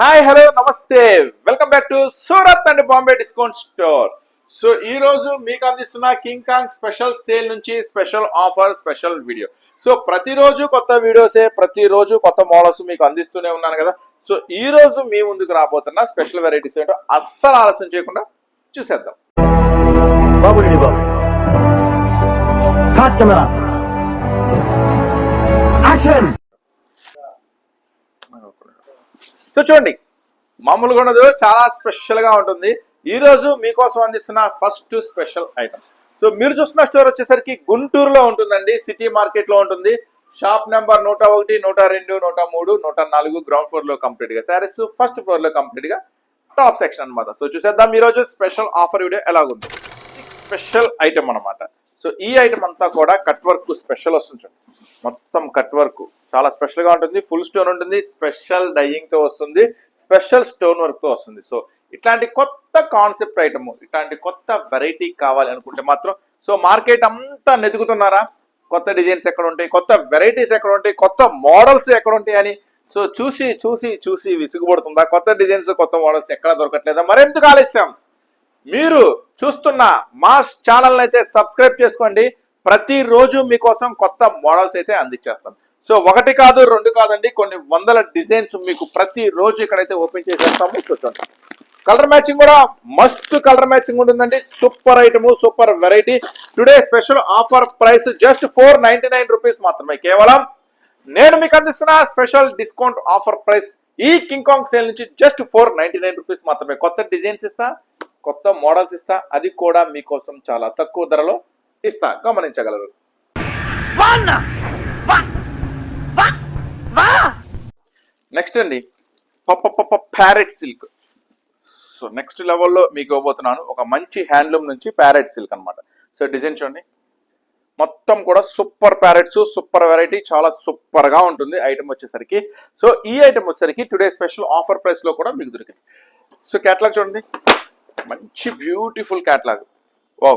Hi hello నమస్తే. Welcome back to Surat and Bombay discount store so ఈ రోజు మీకు అందిస్తున్న కింగ్ కాంగ్ స్పెషల్ సేల్ నుంచి special offer special video so ప్రతిరోజు కొత్త వీడియోసే ప్రతిరోజు కొత్త మోడల్స్ మీకు అందిస్తూనే ఉన్నాను కదా. సో ఈ రోజు మీ ముందుకు రాబోతున్న స్పెషల్ వెరైటీస్ ఏంటో అస్సలు ఆలస్యం చేయకుండా చూసేద్దాం. బాబు బాబు. కెమెరా యాక్షన్ సో చూడండి మామూలుగా ఉండదు చాలా స్పెషల్గా ఉంటుంది. ఈ రోజు మీకోసం అందిస్తున్న ఫస్ట్ స్పెషల్ ఐటమ్ సో మీరు చూస్తున్న స్టోర్ వచ్చేసరికి గుంటూరులో ఉంటుందండి సిటీ మార్కెట్లో ఉంటుంది. షాప్ నెంబర్ నూట ఒకటి నూట రెండు నూట మూడు నూట నాలుగు గ్రౌండ్ ఫ్లోర్లో కంప్లీట్గా శారీస్ ఫస్ట్ ఫ్లోర్లో టాప్ సెక్షన్ అన్నమాట. సో చూసేద్దాం ఈరోజు రోజు స్పెషల్ ఆఫర్ వీడియో ఎలాగుంది. స్పెషల్ ఐటమ్ అన్నమాట. సో ఈ ఐటమ్ అంతా కూడా కట్ వర్క్ స్పెషల్ వస్తుంది మొత్తం కట్ వర్క్. చాలా స్పెషల్గా ఉంటుంది ఫుల్ స్టోన్ ఉంటుంది స్పెషల్ డైయింగ్తో వస్తుంది స్పెషల్ స్టోన్ వర్క్తో వస్తుంది. సో ఇట్లాంటి కొత్త కాన్సెప్ట్ ఐటమ్ ఇట్లాంటి కొత్త వెరైటీ కావాలి అనుకుంటే మాత్రం సో మార్కెట్ అంతా నెతుకుతున్నారా? కొత్త డిజైన్స్ ఎక్కడ ఉంటాయి కొత్త వెరైటీస్ ఎక్కడ ఉంటాయి కొత్త మోడల్స్ ఎక్కడ ఉంటాయి అని సో చూసి చూసి చూసి విసుగుపడుతుందా? కొత్త డిజైన్స్ కొత్త మోడల్స్ ఎక్కడ దొరకట్లేదా? మరెందుకు ఆలస్యం? మీరు చూస్తున్న మా ఛానల్ అయితే సబ్స్క్రైబ్ చేసుకోండి. ప్రతిరోజు మీకోసం కొత్త మోడల్స్ అయితే అందించేస్తాం. సో ఒకటి కాదు రెండు కాదండి కొన్ని వందల డిజైన్స్ మీకు ప్రతి రోజు ఇక్కడైతే ఓపెన్ చేసేస్తాము. చూడండి కలర్ మ్యాచింగ్ కూడా మస్తు కలర్ మ్యాచింగ్ ఉంటుందండి. Super item super variety. Today special offer price just four nine rupees మాత్రమే. కేవలం నేను మీకు అందిస్తున్న స్పెషల్ డిస్కౌంట్ ఆఫర్ ప్రైస్ ఈ కింగ్ కాంగ్ సేల్ నుంచి జస్ట్ ఫోర్ నైన్ రూపీస్ మాత్రమే. కొత్త డిజైన్స్ ఇస్తా కొత్త మోడల్స్ ఇస్తా. అది కూడా మీకోసం చాలా తక్కువ ధరలో ఇస్తా గమనించగలరు. నెక్స్ట్ అండి. ప్యారెట్ సిల్క్ సో నెక్స్ట్ లెవెల్లో మీకు ఇవ్వబోతున్నాను ఒక మంచి హ్యాండ్లూమ్ నుంచి ప్యారెట్ సిల్క్ అన్నమాట. సో డిజైన్ చూడండి. మొత్తం కూడా సూపర్ ప్యారెట్స్ సూపర్ వెరైటీ చాలా సూపర్గా ఉంటుంది ఐటమ్ వచ్చేసరికి. సో ఈ ఐటమ్ వచ్చేసరికి టుడే స్పెషల్ ఆఫర్ ప్రైస్లో కూడా మీకు దొరికింది. సో క్యాట్లాగ్ చూడండి. మంచి బ్యూటిఫుల్ క్యాట్లాగ్ ఓ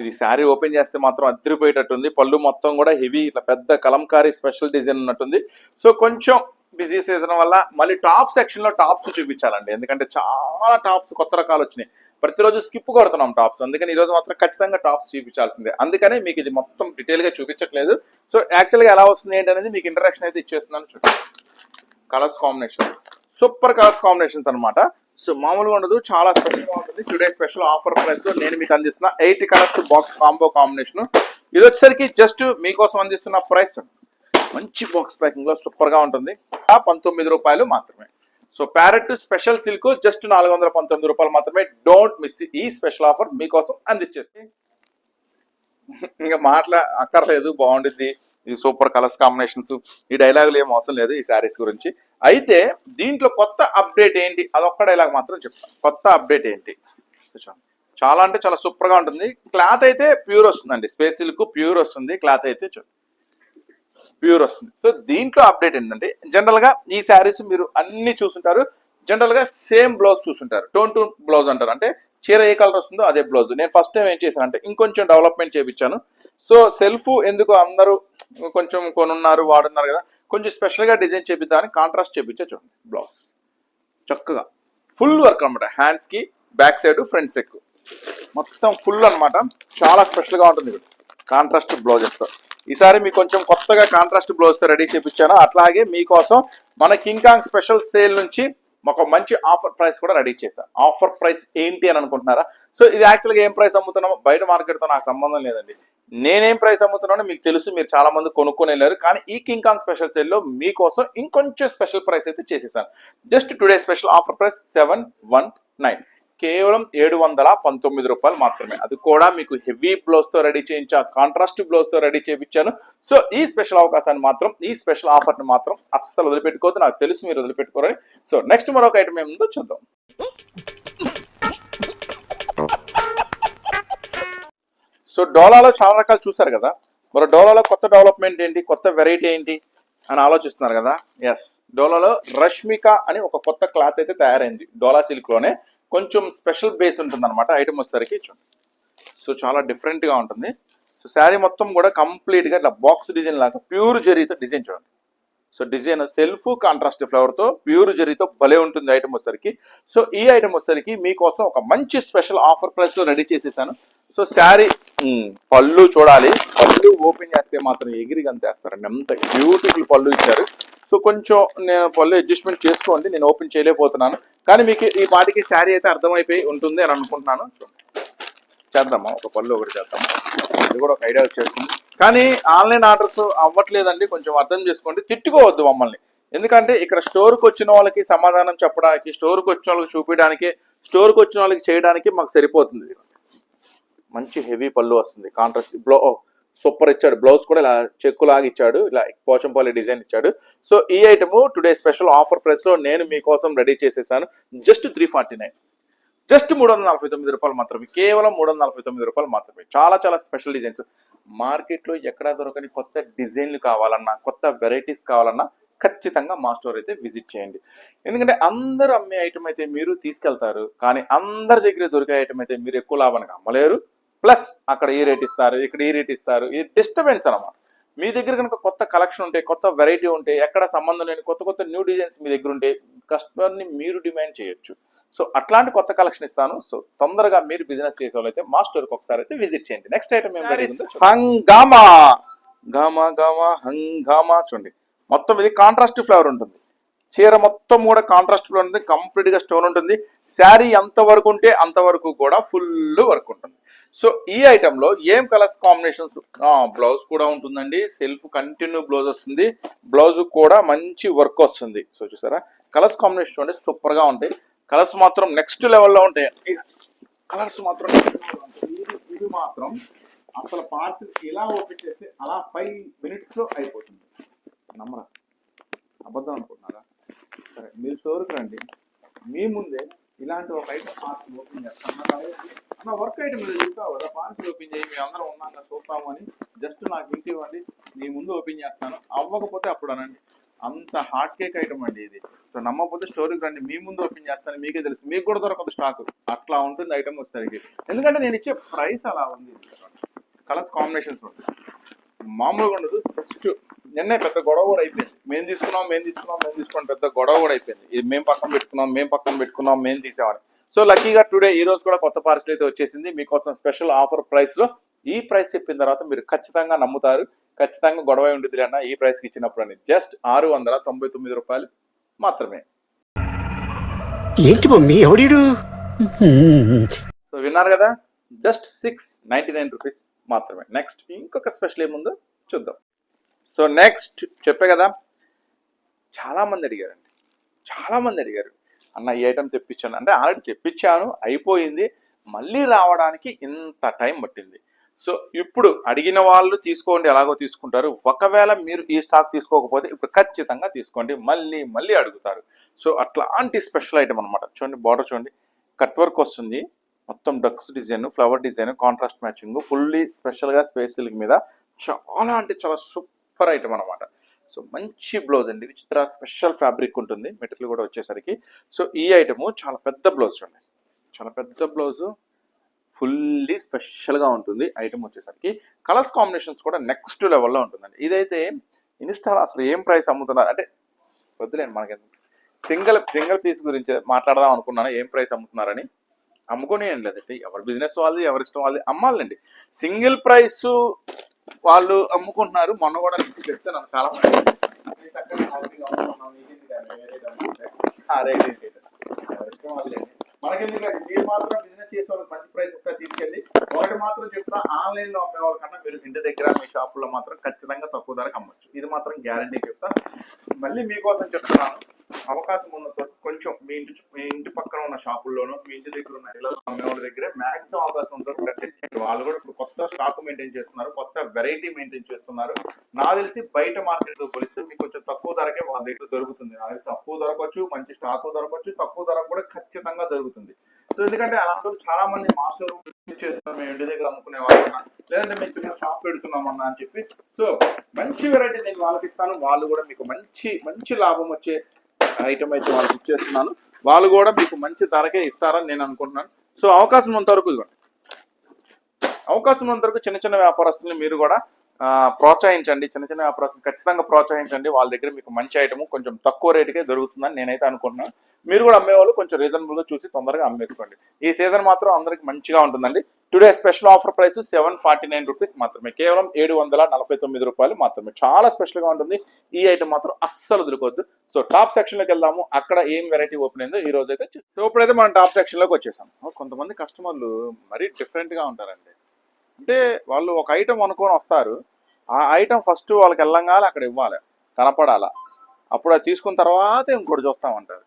ఇది శారీ ఓపెన్ చేస్తే మాత్రం అద్దరిపోయేటట్టుంది. పళ్ళు మొత్తం కూడా హెవీ ఇట్లా పెద్ద కలంకారీ స్పెషల్ డిజైన్ ఉన్నట్టుంది. సో కొంచెం బిజీ సీజన్ వల్ల మళ్ళీ టాప్ సెక్షన్లో టాప్స్ చూపించాలండి. ఎందుకంటే చాలా టాప్స్ కొత్త రకాలు వచ్చినాయి. ప్రతిరోజు స్కిప్ కొడుతున్నాం టాప్స్. అందుకని ఈరోజు మాత్రం ఖచ్చితంగా టాప్స్ చూపించాల్సిందే. అందుకనే మీకు ఇది మొత్తం డీటెయిల్గా చూపించట్లేదు. సో యాక్చువల్గా ఎలా వస్తుంది ఏంటి అనేది మీకు ఇంటరాక్షన్ అయితే ఇచ్చేస్తున్నాను చూడండి. Colours combination. Super colours combinations అనమాట సో మామూలుగా ఉండదు చాలా స్పెషల్ ఉంటుంది. టుడే స్పెషల్ ఆఫర్ ప్రైస్ నేను మీకు అందిస్తున్న eight colours box combo combination ఇది వచ్చేసరికి జస్ట్ మీకోసం అందిస్తున్న ప్రైస్ మంచి బాక్స్ ప్యాకింగ్లో సూపర్గా ఉంటుంది. ఆ పంతొమ్మిది రూపాయలు మాత్రమే. So parrot special silk just నాలుగు వందల పంతొమ్మిది రూపాయలు మాత్రమే. డోంట్ మిస్ ఈ స్పెషల్ ఆఫర్ మీకోసం అందించేసి ఇంకా మాట్లా అక్కర్లేదు బాగుంటుంది ఈ సూపర్ కలర్స్ కాంబినేషన్స్ ఈ డైలాగులు ఏం అవసరం లేదు ఈ శారీస్ గురించి. అయితే దీంట్లో కొత్త అప్డేట్ ఏంటి? అదొక్క డైలాగ్ మాత్రం చెప్తాను కొత్త అప్డేట్ ఏంటి? చాలా అంటే చాలా సూపర్గా ఉంటుంది. క్లాత్ అయితే ప్యూర్ వస్తుందండి. స్పేస్ సిల్క్ ప్యూర్ వస్తుంది. క్లాత్ అయితే చూడండి ప్యూర్ వస్తుంది. సో దీంట్లో అప్డేట్ ఏంటంటే జనరల్గా ఈ శారీస్ మీరు అన్ని చూసుంటారు. జనరల్గా సేమ్ బ్లౌజ్ చూసుంటారు. టోన్ టోన్ బ్లౌజ్ అంటారు. అంటే చీర ఏ కలర్ వస్తుందో అదే బ్లౌజ్ నేను ఫస్ట్ టైం ఏం చేశాను అంటే ఇంకొంచెం డెవలప్మెంట్ చేయించాను సో సెల్ఫ్ ఎందుకు అందరూ కొంచెం కొనున్నారు వాడున్నారు కదా. కొంచెం స్పెషల్గా డిజైన్ చేపిద్దామని కాంట్రాస్ట్ చేపించా చూడండి. బ్లౌజ్ చక్కగా. ఫుల్ వర్క్ అనమాట హ్యాండ్స్కి బ్యాక్ సైడ్ ఫ్రంట్ సెక్ మొత్తం ఫుల్ అనమాట చాలా స్పెషల్గా ఉంటుంది ఉంటుంది కాంట్రాస్ట్ బ్లౌజ్ ఇస్తారు ఈసారి మీకు కొంచెం కొత్తగా కాంట్రాస్ట్ బ్లౌజ్తో రెడీ చేపించాను అట్లాగే మీకోసం మన కింగ్ కాంగ్ స్పెషల్ సేల్ నుంచి మాకు మంచి ఆఫర్ ప్రైస్ కూడా రెడీ చేశాను ఆఫర్ ప్రైస్ ఏంటి అని అనుకుంటున్నారా? సో ఇది యాక్చువల్గా ఏం ప్రైస్ అమ్ముతున్నామో బయట మార్కెట్తో నాకు సంబంధం లేదండి. నేనేం ప్రైస్ అమ్ముతున్నానో మీకు తెలుసు మీరు చాలా మంది కొనుక్కొని వెళ్ళారు కానీ ఈ కింగ్ కాంగ్ స్పెషల్ సేల్లో మీకోసం ఇంకొంచెం స్పెషల్ ప్రైస్ అయితే చేసేసాను. Just today special offer price seven one nine కేవలం ఏడు వందల పంతొమ్మిది రూపాయలు మాత్రమే. అది కూడా మీకు హెవీ బ్లౌస్తో రెడీ చేయించా కాంట్రాస్ట్ బ్లౌజ్తో రెడీ చేయించాను. సో ఈ స్పెషల్ అవకాశాన్ని మాత్రం ఈ స్పెషల్ ఆఫర్ని మాత్రం అస్సలు వదిలిపెట్టుకోవద్దు. నాకు తెలుసు మీరు వదిలిపెట్టుకోరని. సో నెక్స్ట్ మరొక ఐటమ్ ఏముందో చూద్దాం. సో డోలాలో చాలా రకాలు చూసారు కదా. మరి డోలాలో కొత్త డెవలప్మెంట్ ఏంటి? కొత్త వెరైటీ ఏంటి? అని ఆలోచిస్తున్నారు కదా. ఎస్ డోలాలో రష్మిక అని ఒక కొత్త క్లాత్ అయితే తయారైంది. డోలా సిల్క్లోనే కొంచెం స్పెషల్ బేస్ ఉంటుంది అనమాట ఐటమ్ వచ్చేసరికి. చూడండి సో చాలా డిఫరెంట్గా ఉంటుంది. సో శారీ మొత్తం కూడా కంప్లీట్గా ఇట్లా బాక్స్ డిజైన్ లాగా ప్యూర్ జరీతో డిజైన్ చూడండి. సో డిజైన్ సెల్ఫ్ కాంట్రాస్ట్ ఫ్లవర్తో ప్యూర్ జరీతో భలే ఉంటుంది ఐటమ్ వచ్చేసరికి. సో ఈ ఐటమ్ వచ్చేసరికి మీకోసం ఒక మంచి స్పెషల్ ఆఫర్ ప్రైస్లో రెడీ చేసేసాను. సో శారీ పళ్ళు చూడాలి. పళ్ళు ఓపెన్ చేస్తే మాత్రం ఎగిరి గంతేస్తారండి అంత బ్యూటిఫుల్ పళ్ళు ఇచ్చారు. సో కొంచెం నేను పళ్ళు అడ్జస్ట్మెంట్ చేసుకోండి. నేను ఓపెన్ చేయలేకపోతున్నాను. కానీ మీకు ఈ పాటికి శారీ అయితే అర్థమైపోయి ఉంటుంది అని అనుకుంటున్నాను. చేద్దామా? ఒక పళ్ళు ఒకటి చేద్దాము? ఇది కూడా ఒక ఐడియా వచ్చేస్తుంది కానీ ఆన్లైన్ ఆర్డర్స్ అవ్వట్లేదండి. కొంచెం అర్థం చేసుకోండి. తిట్టుకోవద్దు మమ్మల్ని. ఎందుకంటే ఇక్కడ స్టోర్కి వచ్చిన వాళ్ళకి సమాధానం చెప్పడానికి స్టోర్కి వచ్చిన వాళ్ళకి చూపించడానికి స్టోర్కి వచ్చిన వాళ్ళకి చేయడానికి మాకు సరిపోతుంది. మంచి హెవీ పళ్ళు వస్తుంది. కాంట్రాస్ట్ బ్లో సూపర్ ఇచ్చాడు. బ్లౌజ్ కూడా ఇలా చెక్కు లాగా ఇచ్చాడు. ఇలా పోచంపల్లి డిజైన్ ఇచ్చాడు. సో ఈ ఐటమ్ టుడే స్పెషల్ ఆఫర్ ప్రైస్లో నేను మీకోసం రెడీ చేసేసాను. Just three forty nine. Just మూడు వందల నలభై తొమ్మిది రూపాయలు మాత్రమే. కేవలం మూడు వందల నలభై తొమ్మిది రూపాయలు మాత్రమే. చాలా చాలా స్పెషల్ డిజైన్స్. మార్కెట్లో ఎక్కడా దొరకని కొత్త డిజైన్లు కావాలన్నా కొత్త వెరైటీస్ కావాలన్నా ఖచ్చితంగా మా స్టోర్ అయితే విజిట్ చేయండి. ఎందుకంటే అందరూ అమ్మే ఐటమ్ అయితే మీరు తీసుకెళ్తారు. కానీ అందరి దగ్గర దొరికే ఐటమ్ అయితే మీరు ఎక్కువ లాభానికి అమ్మలేరు. ప్లస్ అక్కడ ఈ రేట్ ఇస్తారు ఇక్కడ ఈ రేట్ ఇస్తారు. ఇది డిస్టర్బెన్స్ అన్నమాట. మీ దగ్గర కనుక కొత్త కలెక్షన్ ఉంటే కొత్త వెరైటీ ఉంటే ఎక్కడ సంబంధం లేని కొత్త కొత్త న్యూ డిజైన్స్ మీ దగ్గర ఉంటే కస్టమర్ని మీరు డిమాండ్ చేయొచ్చు. సో అట్లాంటి కొత్త కలెక్షన్ ఇస్తాను. సో తొందరగా మీరు బిజినెస్ చేసే వాళ్ళైతే మా స్టోర్కి ఒకసారి అయితే విజిట్ చేయండి. నెక్స్ట్ ఐటమ్ హంగామా. గామా గామా హంగామా చూడండి. మొత్తం ఇది కాంట్రాస్ట్ ఫ్లేవర్ ఉంటుంది. చీర మొత్తం కూడా కాంట్రాస్ట్ ఫ్లేవర్ ఉంటుంది. కంప్లీట్గా స్టోన్ ఉంటుంది. శారీ ఎంత వరకు ఉంటే అంతవరకు కూడా ఫుల్ వర్క్ ఉంటుంది. సో ఈ ఐటెంలో ఏం కలర్స్ కాంబినేషన్స్? బ్లౌజ్ కూడా ఉంటుందండి. సెల్ఫ్ కంటిన్యూ బ్లౌజ్ వస్తుంది. బ్లౌజ్ కూడా మంచి వర్క్ వస్తుంది. సో చూసారా? కలర్స్ కాంబినేషన్ చూడండి సూపర్గా ఉంటాయి. కలర్స్ మాత్రం నెక్స్ట్ లెవెల్లో ఉంటాయి. కలర్స్ మాత్రం ఇది మాత్రం అసలు పార్సిల్ ఇలా ఓపెన్ చేస్తే అలా ఫైవ్ మినిట్స్లో అయిపోతుంది. నమ్మరా? అబద్ధం అనుకుంటున్నారా? సరే మీరు స్టోర్కి రండి. మీ ముందే ఇలాంటి ఒక ఐటమ్ పార్సిల్ ఓపెన్ చేస్తాను. అన్న మీరు చూస్తావు కదా ఓపెన్ చేయి మేము అందరం ఉన్నాక చూస్తాము అని. జస్ట్ నాకు ఇంటి ఇవ్వండి నీ ముందు ఓపెన్ చేస్తాను. అవ్వకపోతే అప్పుడు అనండి. అంత హాట్ కేక్ ఐటమ్ అండి ఇది. సో నమ్మకపోతే స్టోరీకి రండి. మీ ముందు ఓపెన్ చేస్తాను మీకే తెలుసు. మీకు కూడా దొరకదు స్టాక్ అట్లా ఉంటుంది ఐటమ్ వచ్చేసరికి. ఎందుకంటే నేను ఇచ్చే ప్రైస్ అలా ఉంది. కలర్స్ కాంబినేషన్స్ ఉంటాయి మామూలుగా ఉండదు ఫస్ట్ నిన్నే పెద్ద గొడవ కూడా అయిపోయింది. మేము తీసుకున్నాం మేము తీసుకున్నాం మేము తీసుకున్నాం పెద్ద గొడవ కూడా అయిపోయింది. ఇది మేము పక్కన పెట్టుకున్నాం మేము పక్కన పెట్టుకున్నాం మేము తీసేవాళ్ళం. సో లక్కీగా టుడే ఈ రోజు కూడా కొత్త పార్సల్ అయితే వచ్చేసింది. మీకోసం స్పెషల్ ఆఫర్ ప్రైస్లో ఈ ప్రైస్ చెప్పిన తర్వాత మీరు ఖచ్చితంగా నమ్ముతారు. ఖచ్చితంగా గొడవ ఉండేది అన్న ఈ ప్రైస్కి ఇచ్చినప్పుడు అని జస్ట్ ఆరు వందల తొంభై తొమ్మిది రూపాయలు మాత్రమే. ఏంటి మమ్మీ? ఎవడీడు? సో విన్నారు కదా? Just six ninety nine rupees మాత్రమే. నెక్స్ట్ ఇంకొక స్పెషల్ ఏముందో చూద్దాం. సో నెక్స్ట్ చెప్పే కదా? చాలా మంది అడిగారండి. చాలా మంది అడిగారు. అన్న ఈ ఐటెం తెప్పించాను. అంటే ఆల్రెడీ తెప్పించాను అయిపోయింది. మళ్ళీ రావడానికి ఇంత టైం పట్టింది. సో ఇప్పుడు అడిగిన వాళ్ళు తీసుకోండి ఎలాగో తీసుకుంటారు. ఒకవేళ మీరు ఈ స్టాక్ తీసుకోకపోతే ఇప్పుడు ఖచ్చితంగా తీసుకోండి. మళ్ళీ మళ్ళీ అడుగుతారు. సో అట్లాంటి స్పెషల్ ఐటమ్ అనమాట చూడండి బార్డర్ చూడండి. కట్ వర్క్ వస్తుంది. మొత్తం ducks design flower design contrast matching fully స్పెషల్గా స్పేస్ సిల్క్ మీద. చాలా అంటే చాలా సూపర్ ఐటమ్ అనమాట సో మంచి బ్లౌజ్ అండి. విచిత్ర స్పెషల్ ఫ్యాబ్రిక్ ఉంటుంది. మెటీరియల్ కూడా వచ్చేసరికి. సో ఈ ఐటమ్ చాలా పెద్ద బ్లౌజ్ చూడండి. చాలా పెద్ద బ్లౌజ్ ఫుల్లీ స్పెషల్గా ఉంటుంది. ఐటమ్ వచ్చేసరికి. కలర్స్ కాంబినేషన్స్ కూడా నెక్స్ట్ లెవెల్లో ఉంటుందండి. ఇదైతే ఇన్స్టాల్ అసలు ఏం ప్రైస్ అమ్ముతున్నారు? అంటే వద్దులేండి మనకి సింగిల్ సింగిల్ పీస్ గురించి మాట్లాడదాం అనుకున్నాను. ఏం ప్రైస్ అమ్ముతున్నారని. అమ్ముకునేయండి లేదంటే లేదండి ఎవరి బిజినెస్ వాళ్ళది ఎవరి ఇష్టం వాళ్ళది అమ్మాలండి. సింగిల్ ప్రైస్ వాళ్ళు అమ్ముకుంటున్నారు. మొన్న కూడా మీకు చెప్తున్నాను చాలా మంది. "ఇది హ్యాపీగా అమ్ముకున్నాం, ఇదేంటి కానీ మనకెందుకు మీరు మాత్రం బిజినెస్ చేసే వాళ్ళకి మంచి ప్రైస్ ఒకసారి తీసుకెళ్ళి ఒకటి మాత్రం చెప్తా ఆన్లైన్లో అమ్మే వాళ్ళకన్నా మీరు ఇంటి దగ్గర మీ షాపుల్లో మాత్రం ఖచ్చితంగా తక్కువ ధరకు అమ్మొచ్చు. ఇది మాత్రం గ్యారంటీ చెప్తా. మళ్ళీ మీకోసం చెప్తున్నాను అవకాశం ఉన్న కొంచెం మీ ఇంటి మీ ఇంటి పక్కన ఉన్న షాపుల్లోనూ మీ ఇంటి దగ్గర ఉన్న ఇళ్ళలో అమ్మేవాళ్ళ దగ్గరే మాక్సిమం అవకాశం ఉంటుంది ప్రత్యేకించి వాళ్ళు కూడా ఇప్పుడు కొత్త స్టాక్ మెయింటైన్ చేస్తున్నారు కొత్త వెరైటీ మెయింటైన్ చేస్తున్నారు. నాకు తెలిసి బయట మార్కెట్తో పోలిస్తే మీకు కొంచెం తక్కువ ధరకే వాళ్ళ దగ్గర దొరుకుతుంది. నాకు తెలిసి తక్కువ దొరకవచ్చు మంచి స్టాక్ దొరకవచ్చు తక్కువ ధర కూడా ఖచ్చితంగా దొరుకుతుంది. సో ఎందుకంటే అలాంటి చాలా మంది మాస్టర్ చేస్తున్నాం మేము ఇంటి దగ్గర అమ్ముకునే వాళ్ళన్నా లేదంటే మేము చిన్న షాప్ పెడుతున్నామన్నా అని చెప్పి. సో మంచి వెరైటీ నేను వాళ్ళకి ఇస్తాను వాళ్ళు కూడా మీకు మంచి మంచి లాభం వచ్చే ఐటమ్ అయితే వాళ్ళకి ఇచ్చేస్తున్నాను. వాళ్ళు కూడా మీకు మంచి ధరకే ఇస్తారని నేను అనుకుంటున్నాను. సో అవకాశం ఉన్నంత వరకు ఇదిగోండి. అవకాశం ఉన్నంత వరకు చిన్న చిన్న వ్యాపారస్తులు మీరు కూడా ప్రోత్సహించండి. చిన్న చిన్న వ్యాపారస్తులు ఖచ్చితంగా ప్రోత్సహించండి. వాళ్ళ దగ్గర మీకు మంచి ఐటమ్ కొంచెం తక్కువ రేటుకే దొరుకుతుందని నేనైతే అనుకుంటున్నాను మీరు కూడా అమ్మేవాళ్ళు కొంచెం రీజనబుల్గా చూసి తొందరగా అమ్మేసుకోండి. ఈ సీజన్ మాత్రం అందరికి మంచిగా ఉంటుందండి. Today special offer price seven forty nine rupees మాత్రమే. కేవలం ఏడు వందల నలభై తొమ్మిది రూపాయలు మాత్రమే. చాలా స్పెషల్గా ఉంటుంది. ఈ ఐటమ్ మాత్రం అస్సలు దొరకవద్దు సో టాప్ సెక్షన్లోకి వెళ్దాము. అక్కడ ఏం వెరైటీ ఓపెన్ అయిందో ఈ రోజు అయితే సో ఇప్పుడైతే మనం టాప్ సెక్షన్లోకి వచ్చేసాం. కొంతమంది కస్టమర్లు మరీ డిఫరెంట్గా ఉంటారండి. అంటే వాళ్ళు ఒక ఐటెం అనుకొని వస్తారు. ఆ ఐటెం ఫస్ట్ వాళ్ళకి వెళ్ళంగానే అక్కడ ఇవ్వాలి. కనపడాలా. అప్పుడు అది తీసుకున్న తర్వాత ఇంకోటి చూస్తామంటారు.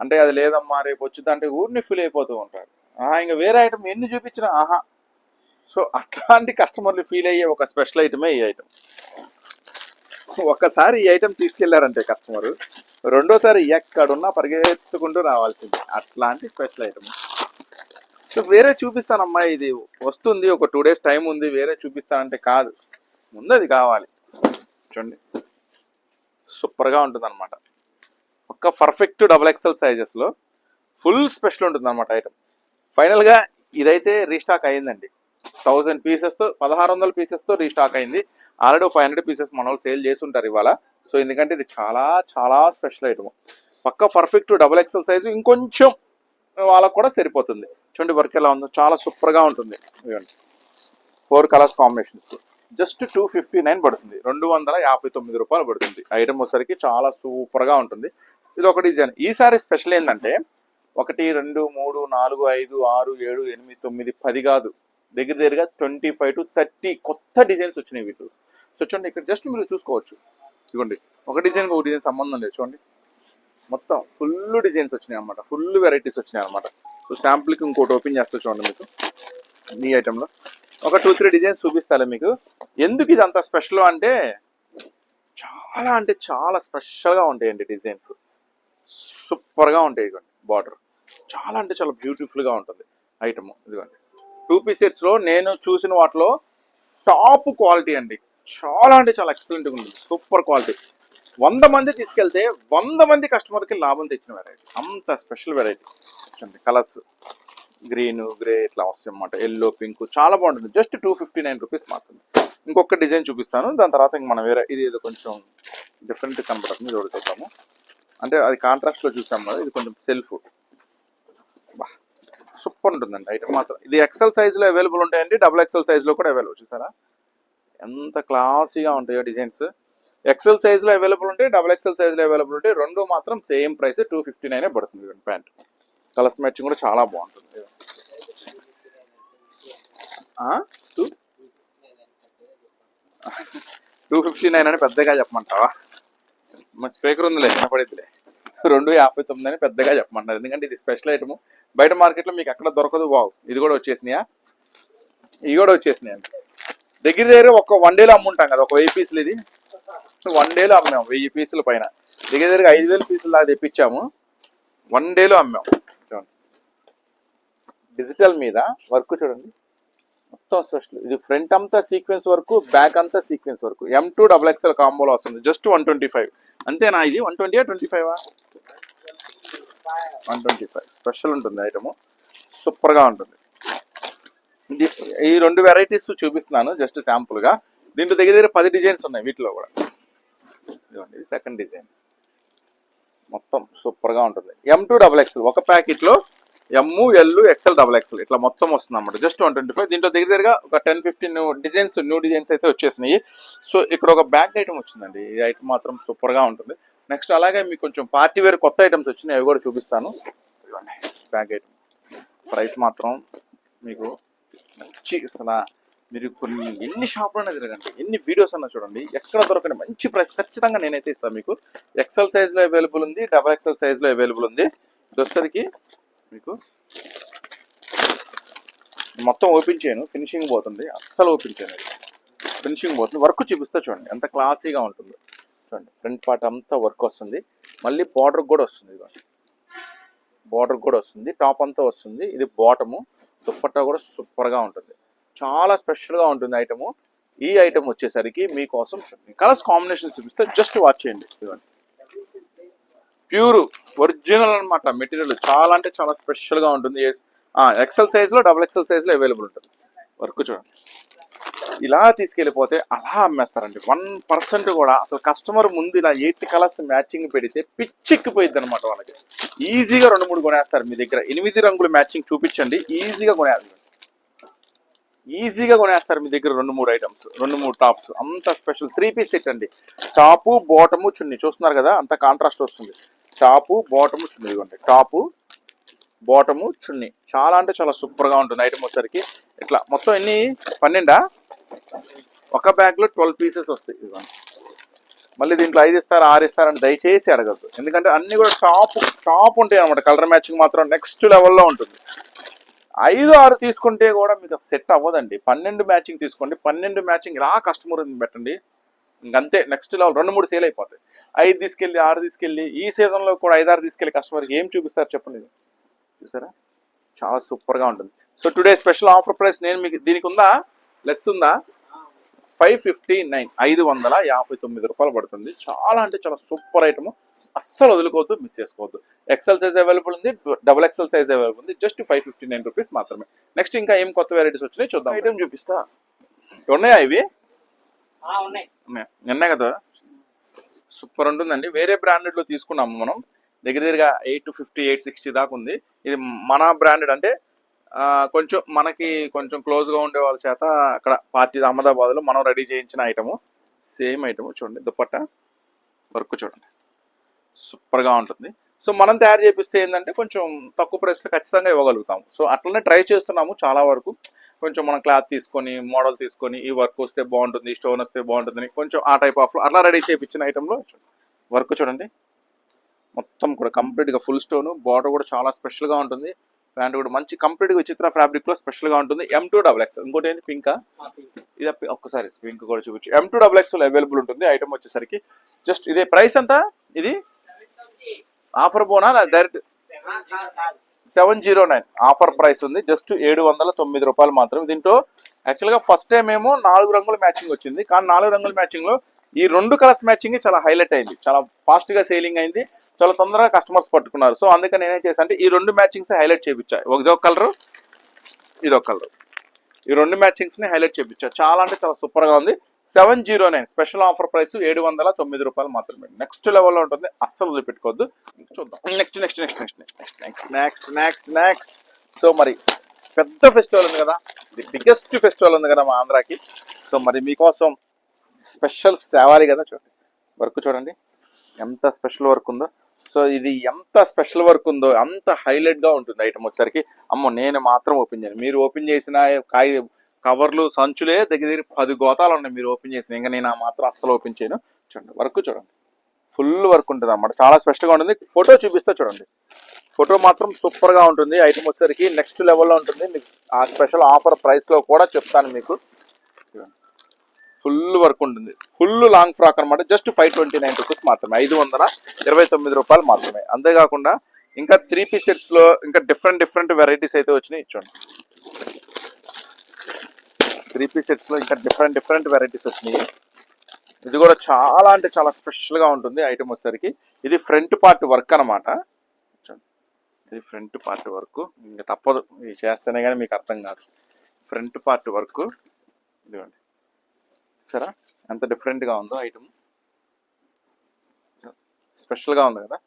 అంటే అది లేదమ్మా రేపు వచ్చింది అంటే ఊరిని ఫీల్ అయిపోతూ ఉంటారు. ఇంకా వేరే ఐటమ్ ఎన్ని చూపించినా ఆహా. సో అట్లాంటి కస్టమర్లు ఫీల్ అయ్యే ఒక స్పెషల్ ఐటమే ఈ ఐటమ్ ఒక్కసారి ఈ ఐటమ్ తీసుకెళ్ళారంటే కస్టమర్ రెండోసారి ఎక్కడున్నా పరిగెత్తుకుంటూ రావాల్సింది. అట్లాంటి స్పెషల్ ఐటమ్ సో వేరే చూపిస్తానమ్మా ఇది వస్తుంది ఒక టూ డేస్ టైం ఉంది వేరే చూపిస్తానంటే కాదు. ముందు అది కావాలి. చూడండి. సూపర్గా ఉంటుంది అనమాట ఒక్క పర్ఫెక్ట్ డబుల్ ఎక్సెల్ సైజెస్లో ఫుల్ స్పెషల్ ఉంటుంది అనమాట ఐటమ్ ఫైనల్గా ఇదైతే రీస్టాక్ అయిందండి. థౌజండ్ పీసెస్తో పదహారు వందల పీసెస్తో రీస్టాక్ అయింది. ఆల్రెడీ ఫైవ్ హండ్రెడ్ పీసెస్ మన వాళ్ళు సేల్ చేసి ఉంటారు ఇవాళ. సో ఎందుకంటే ఇది చాలా చాలా స్పెషల్ ఐటమ్ పక్క పర్ఫెక్ట్ డబుల్ ఎక్సెల్ సైజు ఇంకొంచెం వాళ్ళకు కూడా సరిపోతుంది. చూడండి వర్క్ ఎలా ఉందో చాలా సూపర్గా ఉంటుంది. ఇదిగోండి. Four colours combinations just two fifty nine పడుతుంది. రెండు వందల యాభై తొమ్మిది రూపాయలు పడుతుంది. ఐటమ్ వచ్చరికి చాలా సూపర్గా ఉంటుంది. ఇది ఒక డిజైన్ ఈసారి స్పెషల్ ఏంటంటే ఒకటి రెండు మూడు నాలుగు ఐదు ఆరు ఏడు ఎనిమిది తొమ్మిది పది కాదు. దగ్గర దగ్గరగా ట్వంటీ ఫైవ్ టు థర్టీ కొత్త డిజైన్స్ వచ్చినాయి వీటిలో. సో చూడండి ఇక్కడ జస్ట్ మీరు చూసుకోవచ్చు. ఇదిగోండి. ఒక డిజైన్ ఒక డిజైన్ సంబంధం లేదు. చూడండి. మొత్తం ఫుల్ డిజైన్స్ వచ్చినాయి అనమాట ఫుల్ వెరైటీస్ వచ్చినాయి అనమాట సో శాంపుల్కి ఇంకోటి ఓపెన్ చేస్తా చూడండి మీకు. ఈ ఐటెంలో ఒక టూ త్రీ డిజైన్స్ చూపిస్తాలే మీకు. ఎందుకు ఇది అంత స్పెషల్ అంటే చాలా అంటే చాలా స్పెషల్గా ఉంటాయండి డిజైన్స్. సూపర్గా ఉంటాయి ఇదిగోండి బార్డర్. చాలా అంటే చాలా బ్యూటిఫుల్గా ఉంటుంది ఐటమ్ ఇదిగోండి. టూ పీస్ సెట్స్లో నేను చూసిన వాటిలో టాప్ క్వాలిటీ అండి. చాలా అంటే చాలా ఎక్సలెంట్గా ఉంటుంది. సూపర్ క్వాలిటీ వంద మంది తీసుకెళ్తే వంద మంది కస్టమర్కి లాభం తెచ్చిన వెరైటీ అంత స్పెషల్ వెరైటీ చూడండి కలర్స్ గ్రీన్ గ్రే ఇట్లా వస్తాయి అన్నమాట. ఎల్లో పింక్ చాలా బాగుంటుంది. Just two fifty nine rupees మాత్రమే. ఇంకొక డిజైన్ చూపిస్తాను. దాని తర్వాత ఇంక మనం వేరే ఇది ఏదో కొంచెం డిఫరెంట్ కనబడుతుంది ఇది చూద్దాము. అంటే అది కాంట్రాస్ట్లో చూసాం కదా ఇది కొంచెం సెల్ఫ్ సూపర్ ఉంటుందండి ఐటమ్ మాత్రం. ఇది ఎక్సెల్ సైజులో అవైలబుల్ ఉంటాయండి. డబుల్ ఎక్సెల్ సైజ్లో కూడా అవైలబుల్ చూసారా? ఎంత క్లాసీగా ఉంటాయో డిజైన్స్ ఎక్సెల్ సైజులో అవైలబుల్ ఉంటాయి డబుల్ ఎక్సెల్ సైజ్లో అవైలబుల్ ఉంటాయి రెండు మాత్రం సేమ్ ప్రైస్ టూ ఫిఫ్టీ నైనే పడుతుంది ప్యాంట్. కలర్స్ మ్యాచింగ్ కూడా చాలా బాగుంటుంది. టూ టూ ఫిఫ్టీ నైన్ అని పెద్దగా చెప్పమంటావా? మన స్పీకర్ ఉందిలే వినపడిద్దిలే రెండు యాభై తొమ్మిది అని పెద్దగా చెప్పమంటారు ఎందుకంటే ఇది స్పెషల్ ఐటమ్ బయట మార్కెట్లో మీకు ఎక్కడ దొరకదు వావ్. ఇది కూడా వచ్చేసినాయా? ఇవి కూడా వచ్చేసినాయి అండి దగ్గర దగ్గర ఒక వన్ డేలో అమ్ముంటాం కదా ఒక వెయ్యి పీసులు ఇది. వన్ డేలో అమ్మాము వెయ్యి పీసుల పైన. దగ్గర దగ్గర ఐదు వేల పీసులు దాకా తెప్పించాము. వన్ డేలో అమ్మాము చూడండి. డిజిటల్ మీద వర్క్ చూడండి. మొత్తం స్పెషల్ ఇది ఫ్రంట్ అంతా సీక్వెన్స్ వరకు బ్యాక్ అంతా సీక్వెన్స్ వరకు. ఎం టూ డబల్ ఎక్స్ఎల్ కాంబోలో వస్తుంది. జస్ట్ వన్ ట్వంటీ ఫైవ్ అంతేనా ఇది? One twenty twenty five one twenty five special ఉంటుంది ఐటము సూపర్గా ఉంటుంది. ఇది ఈ రెండు వెరైటీస్ చూపిస్తున్నాను జస్ట్ శాంపుల్గా దీంట్లో దగ్గర దగ్గర పది డిజైన్స్ ఉన్నాయి వీటిలో కూడా. ఇదిగోండి ఇది సెకండ్ డిజైన్ మొత్తం సూపర్గా ఉంటుంది. ఎం టూ డబల్ ఎక్స్ఎల్ ఒక ప్యాకెట్లో ఎమ్ము ఎల్లు ఎక్స్ఎల్ డబల్ ఎక్స్ఎల్ ఇట్లా మొత్తం వస్తుంది అన్నమాట. జస్ట్ వన్ ట్వంటీ ఫైవ్ దీంట్లో దగ్గర దగ్గరగా ఒక ten fifteen designs new designs అయితే వచ్చేసినాయి. సో ఇక్కడ ఒక బ్యాగ్ ఐటమ్ వచ్చిందండి. ఈ ఐటమ్ మాత్రం సూపర్గా ఉంటుంది. నెక్స్ట్ అలాగే మీకు కొంచెం పార్టీ వేర్ కొత్త ఐటమ్స్ వచ్చినాయి. అవి కూడా చూపిస్తాను. ఇదిగోండి బ్యాగ్ ఐటమ్ ప్రైస్ మాత్రం మీకు మంచి అసలు మీరు కొన్ని ఎన్ని షాపులైనా తిరగండి ఎన్ని వీడియోస్ అన్నా చూడండి ఎక్కడ దొరకని మంచి ప్రైస్ ఖచ్చితంగా నేనైతే ఇస్తాను మీకు. ఎక్సెల్ సైజ్లో అవైలబుల్ ఉంది డబల్ ఎక్సెల్ సైజ్లో అవైలబుల్ ఉంది. ఇది వచ్చేసరికి మీకు మొత్తం ఓపెన్ చేయను ఫినిషింగ్ పోతుంది అస్సలు ఓపెన్ చేయను. ఫినిషింగ్ పోతుంది వర్క్ చూపిస్తే చూడండి ఎంత క్లాసీగా ఉంటుందో. చూడండి ఫ్రంట్ పార్ట్ అంతా వర్క్ వస్తుంది. మళ్ళీ బార్డర్ కూడా వస్తుంది ఇదిగోండి. బార్డర్ కూడా వస్తుంది టాప్ అంతా వస్తుంది ఇది బాటము దుప్పట్టా కూడా సూపర్గా ఉంటుంది. చాలా స్పెషల్గా ఉంటుంది ఐటము. ఈ ఐటమ్ వచ్చేసరికి మీకోసం కలర్స్ కాంబినేషన్ చూపిస్తే జస్ట్ వాచ్ చేయండి. ఇదిగోండి. ప్యూర్ ఒరిజినల్ అన్నమాట మెటీరియల్. చాలా అంటే చాలా స్పెషల్గా ఉంటుంది. ఎక్సెల్ సైజ్లో డబుల్ ఎక్సెల్ సైజ్లో అవైలబుల్ ఉంటుంది. వర్క్ చూడండి. ఇలా తీసుకెళ్ళిపోతే అలా అమ్మేస్తారండి. వన్ పర్సెంట్ కూడా అసలు కస్టమర్ ముందు ఇలా ఎయిట్ కలర్స్ మ్యాచింగ్ పెడితే పిచ్చెక్కిపోయింది అనమాట వాళ్ళకి. ఈజీగా రెండు మూడు కొనేస్తారు మీ దగ్గర. ఎనిమిది రంగులు మ్యాచింగ్ చూపించండి. ఈజీగా కొనేస్తారు ఈజీగా కొనేస్తారు మీ దగ్గర రెండు మూడు ఐటమ్స్ రెండు మూడు టాప్స్ అంత స్పెషల్ త్రీ పీస్ సెట్ అండి. టాపు బాటము చున్నీ. చూస్తున్నారు కదా? అంత కాంట్రాస్ట్ వస్తుంది. టాపు బాటము చున్నీ. ఇదిగోండి. టాపు బాటము చున్నీ. చాలా అంటే చాలా సూపర్గా ఉంటుంది ఐటమ్ వచ్చేసరికి. ఇట్లా మొత్తం ఎన్ని? పన్నెండా? ఒక బ్యాగ్లో ట్వెల్వ్ పీసెస్ వస్తాయి. ఇదిగోండి. మళ్ళీ దీంట్లో ఐదు ఇస్తారు ఆరు ఇస్తారని దయచేసి అడగద్దు. ఎందుకంటే అన్నీ కూడా టాప్ టాప్ ఉంటాయి అనమాట కలర్ మ్యాచింగ్ మాత్రం నెక్స్ట్ లెవెల్లో ఉంటుంది. ఐదు ఆరు తీసుకుంటే కూడా మీకు సెట్ అవ్వదండి. పన్నెండు మ్యాచింగ్ తీసుకోండి. పన్నెండు మ్యాచింగ్ ఇలా కస్టమర్ పెట్టండి? ఇంకంతే. నెక్స్ట్ లెవెల్ రెండు మూడు సేల్ అయిపోతాయి. ఐదు తీసుకెళ్ళి ఆరు తీసుకెళ్ళి ఈ సీజన్లో కూడా ఐదు ఆరు తీసుకెళ్ళి కస్టమర్కి ఏం చూపిస్తారు చెప్పండి? చూసారా? చాలా సూపర్గా ఉంటుంది. So today special offer price నేను మీకు దీనికి ఉందా? లెస్ ఉందా? Five fifty nine. ఐదు వందల యాభై తొమ్మిది రూపాయలు పడుతుంది. చాలా అంటే చాలా సూపర్ ఐటమ్. అస్సలు వదులుకోవద్దు మిస్ చేసుకోవద్దు. ఎక్సెల్ సైజ్ అవైలబుల్ ఉంది డబుల్ ఎక్సెల్ సైజ్ అవైలబుల్ ఉంది just five fifty nine rupees మాత్రమే. నెక్స్ట్ ఇంకా ఏం కొత్త వెరైటీస్ వచ్చినాయి చూద్దాం. ఐటమ్ చూపిస్తా. ఉన్నాయా ఇవి? ఆ, ఉన్నాయి. ఉన్నాయి. నిన్నే కదా? సూపర్ ఉంటుందండి. వేరే బ్రాండెడ్లో తీసుకున్నాము మనం. దగ్గర దగ్గరగా eight to fifty eight sixty దాకా ఉంది. ఇది మన బ్రాండెడ్ అంటే ఆ, కొంచెం మనకి కొంచెం క్లోజ్గా ఉండే వాళ్ళ చేత అక్కడ పార్టీ అహ్మదాబాద్లో మనం రెడీ చేయించిన ఐటము సేమ్ ఐటమ్ చూడండి. దుప్పట్ట? వర్క్ చూడండి. సూపర్గా ఉంటుంది. సో మనం తయారు చేపిస్తే ఏంటంటే కొంచెం తక్కువ ప్రైస్లో ఖచ్చితంగా ఇవ్వగలుగుతాము సో అట్లనే ట్రై చేస్తున్నాము చాలా వరకు. కొంచెం మనం క్లాత్ తీసుకొని మోడల్ తీసుకొని ఈ వర్క్ వస్తే బాగుంటుంది స్టోన్ వస్తే బాగుంటుంది కొంచెం ఆ టైప్ ఆఫ్ అట్లా రెడీ చేయించిన ఐటెంలో వర్క్ చూడండి. మొత్తం కూడా కంప్లీట్గా ఫుల్ స్టోన్. బార్డర్ కూడా చాలా స్పెషల్గా ఉంటుంది. ప్యాంట్ కూడా మంచి కంప్లీట్గా విచిత్ర ఫ్యాబ్రిక్లో స్పెషల్గా ఉంటుంది. M to double X. ఇంకోటి ఏంటి? పింకా. ఇది ఒక్కసారి పింక్ కూడా చూపించు. M to double X available ఉంటుంది. ఐటమ్ వచ్చేసరికి జస్ట్ ఇదే ప్రైస్ ఎంత? ఇది ఆఫర్ పోనా? Direct seven zero nine. Offer price ఉంది. జస్ట్ ఏడు వందల తొమ్మిది రూపాయలు మాత్రం దీంట్లో యాక్చువల్గా ఫస్ట్ టైం ఏమో నాలుగు రంగుల మ్యాచింగ్ వచ్చింది. కానీ నాలుగు రంగుల మ్యాచింగ్లో ఈ రెండు కలర్స్ మ్యాచింగ్ చాలా హైలైట్ అయింది. చాలా ఫాస్ట్గా సేలింగ్ అయింది. చాలా తొందరగా కస్టమర్స్ పట్టుకున్నారు. సో అందుకని నేనేం చేశాను అంటే ఈ రెండు మ్యాచింగ్స్ హైలైట్ చేయించా ఇదొక కలర్ ఇదొక కలర్ ఈ రెండు మ్యాచింగ్స్ని హైలైట్ చేయించా చాలా అంటే చాలా సూపర్గా ఉంది. Seven zero nine special offer price ఏడు వందల తొమ్మిది రూపాయలు మాత్రమే. నెక్స్ట్ లెవెల్లో ఉంటుంది. అస్సలు వదిలిపెట్టుకోవద్దు. చూద్దాం. Next next next next next next next next next so మరి పెద్ద ఫెస్టివల్ ఉంది కదా. ది బిగ్గెస్ట్ ఫెస్టివల్ ఉంది కదా మా ఆంధ్రాకి. సో మరి మీకోసం స్పెషల్స్ తేవాలి కదా చూడండి. వర్క్ చూడండి. ఎంత స్పెషల్ వర్క్ ఉందో. సో ఇది ఎంత స్పెషల్ వర్క్ ఉందో అంత హైలైట్గా ఉంటుంది ఐటమ్ వచ్చేసరికి. అమ్మో నేను మాత్రం ఓపెన్ చేయను మీరు ఓపెన్ చేసిన కాయ కవర్లు సంచులే దగ్గర దగ్గర పది గోతాలు ఉన్నాయి మీరు ఓపెన్ చేసిన. ఇంకా నేను ఆ మాత్రం అస్సలు ఓపెన్ చేయను. చూడండి వర్క్ చూడండి. ఫుల్ వర్క్ ఉంటుంది అన్నమాట. చాలా స్పెషల్గా ఉంటుంది. ఫోటో చూపిస్తే చూడండి. ఫోటో మాత్రం సూపర్గా ఉంటుంది. ఐటమ్ వచ్చేసరికి నెక్స్ట్ లెవెల్లో ఉంటుంది. మీకు ఆ స్పెషల్ ఆఫర్ ప్రైస్లో కూడా చెప్తాను మీకు. ఫుల్ వర్క్ ఉంటుంది. ఫుల్ లాంగ్ ఫ్రాక్ అనమాట just five twenty nine rupees మాత్రమే. ఐదు వందల ఇరవై తొమ్మిది రూపాయలు మాత్రమే. అంతేకాకుండా ఇంకా త్రీ పీస్ ఇంకా డిఫరెంట్ డిఫరెంట్ వెరైటీస్ అయితే వచ్చినాయి. చూడండి. త్రీ పీస్ ఇంకా డిఫరెంట్ డిఫరెంట్ వెరైటీస్ వచ్చినాయి. ఇది కూడా చాలా అంటే చాలా స్పెషల్గా ఉంటుంది ఐటమ్ వచ్చేసరికి. ఇది ఫ్రంట్ పార్ట్ వర్క్ అనమాట ఇది ఫ్రంట్ పార్ట్ వర్క్ ఇంకా తప్పదు. ఇది చేస్తేనే కానీ మీకు అర్థం కాదు. ఫ్రంట్ పార్ట్ వర్క్ ఇదిగోండి. సరే? ఎంత డిఫరెంట్గా ఉందో ఐటమ్ స్పెషల్గా ఉంది కదా?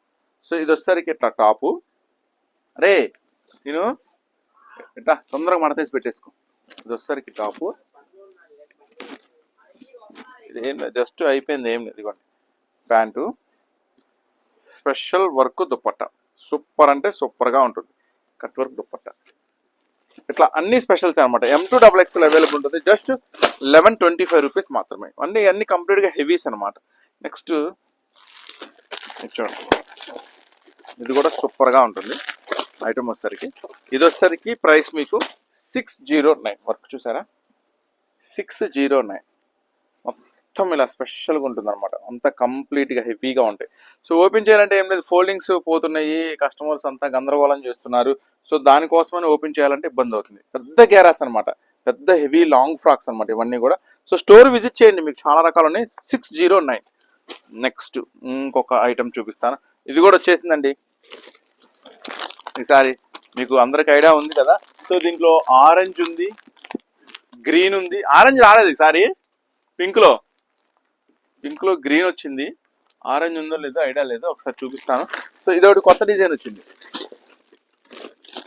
సో ఇది వచ్చేసరికి ఇట్లా టాపు అరే నేను ఇట్లా తొందరగా మడతేసి పెట్టేసుకో. ఇది వచ్చేసరికి టాపు. ఇది ఏం జస్ట్ అయిపోయింది ఏం లేదు ఇదిగోండి. Pant. Special work dupatta. Super అంటే సూపర్గా ఉంటుంది. Cut work dupatta. ఇట్లా అన్ని స్పెషల్స్ అనమాట M to double XL available ఉంటుంది. Just eleven twenty five rupees మాత్రమే. అన్ని అన్ని కంప్లీట్గా హెవీస్ అనమాట నెక్స్ట్ చూడండి. ఇది కూడా సూపర్గా ఉంటుంది. ఐటమ్ వచ్చేసరికి. ఇది వచ్చేసరికి ప్రైస్ మీకు సిక్స్ జీరో నైన్ వర్క్ చూసారా? Six zero nine. మొత్తం ఇలా స్పెషల్గా ఉంటుంది అనమాట అంత కంప్లీట్గా హెవీగా ఉంటాయి. సో ఓపెన్ చేయాలంటే ఏం లేదు. ఫోల్డింగ్స్ పోతున్నాయి. కస్టమర్స్ అంతా గందరగోళం చేస్తున్నారు. సో దానికోసమని ఓపెన్ చేయాలంటే ఇబ్బంది అవుతుంది. పెద్ద గ్యారాస్ అనమాట పెద్ద హెవీ లాంగ్ ఫ్రాక్స్ అనమాట ఇవన్నీ కూడా. సో స్టోర్ విజిట్ చేయండి. మీకు చాలా రకాలు ఉన్నాయి. Six zero nine. నెక్స్ట్ ఇంకొక ఐటమ్ చూపిస్తాను. ఇది కూడా వచ్చేసిందండి. ఈసారి మీకు అందరికి ఐడియా ఉంది కదా? సో దీంట్లో ఆరెంజ్ ఉంది గ్రీన్ ఉంది. ఆరెంజ్ రాలేదు ఈసారి. పింక్లో. పింక్లో గ్రీన్ వచ్చింది. ఆరెంజ్ ఉందో లేదో ఐడియా లేదో. ఒకసారి చూపిస్తాను. సో ఇది ఒకటి కొత్త డిజైన్ వచ్చింది.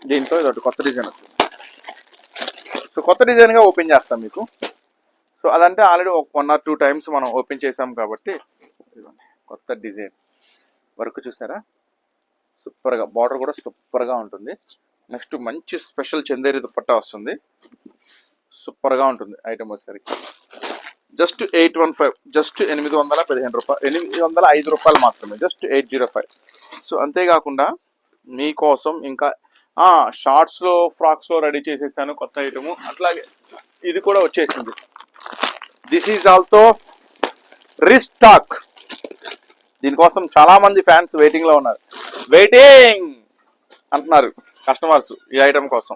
దీంట్లో ఇది ఒకటి కొత్త డిజైన్ వచ్చింది. సో కొత్త డిజైన్గా ఓపెన్ చేస్తాం మీకు. సో అదంటే ఆల్రెడీ ఒక వన్ ఆర్ టూ టైమ్స్ మనం ఓపెన్ చేసాం కాబట్టి కొత్త డిజైన్. వర్క్ చూసారా? సూపర్గా బార్డర్ కూడా సూపర్గా ఉంటుంది. నెక్స్ట్ మంచి స్పెషల్ చందేరి దుపట్టా వస్తుంది. సూపర్గా ఉంటుంది ఐటమ్ వచ్చేసరికి. Just eight one five just ఎనిమిది వందల పదిహేను రూపాయలు ఎనిమిది వందల ఐదు రూపాయలు మాత్రమే just eight zero five. So అంతేకాకుండా మీకోసం ఇంకా షార్ట్స్లో ఫ్రాక్స్లో రెడీ చేసేసాను కొత్త ఐటము. అట్లాగే ఇది కూడా వచ్చేసింది. దిస్ ఈజ్ ఆల్సో రిస్టాక్ దీనికోసం చాలా మంది ఫ్యాన్స్ వెయిటింగ్లో ఉన్నారు. వెయిటింగ్ అంటున్నారు కస్టమర్స్ ఈ ఐటమ్ కోసం.